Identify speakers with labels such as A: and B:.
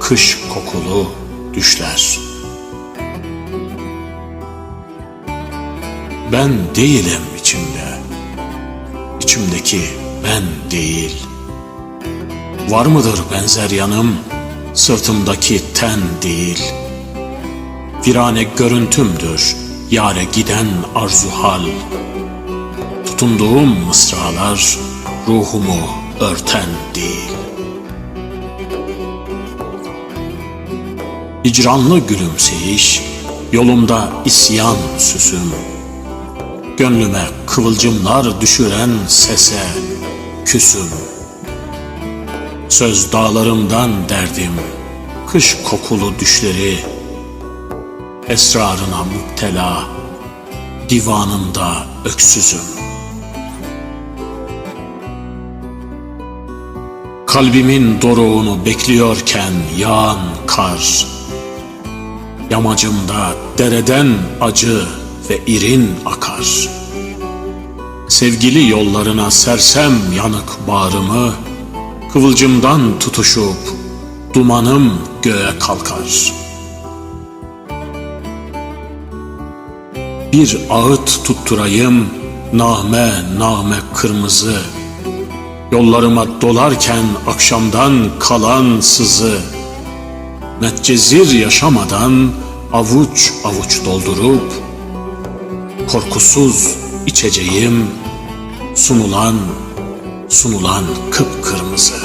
A: Kış kokulu düşler. Ben değilim içimde. İçimdeki ben değil. Var mıdır benzer yanım? Sırtımdaki ten değil. Virane görüntümdür yare giden arzu hal. Tutunduğum mısralar ruhumu örten değil. Hicranlı gülümseyiş, yolumda isyan süsüm. Gönlüme kıvılcımlar düşüren sese küsüm. Söz dağlarımdan derdim, kış kokulu düşleri. Esrarına müptela, divanında öksüzüm. Kalbimin doruğunu bekliyorken yağan kar, Yamacımda dereden acı ve irin akar. Sevgili yollarına sersem yanık bağrımı, Kıvılcımdan tutuşup dumanım göğe kalkar. Bir ağıt tutturayım, name name kırmızı, Yollarıma dolarken akşamdan kalan sızı, Metcezir yaşamadan avuç avuç doldurup korkusuz içeceğim sunulan sunulan kıpkırmızı.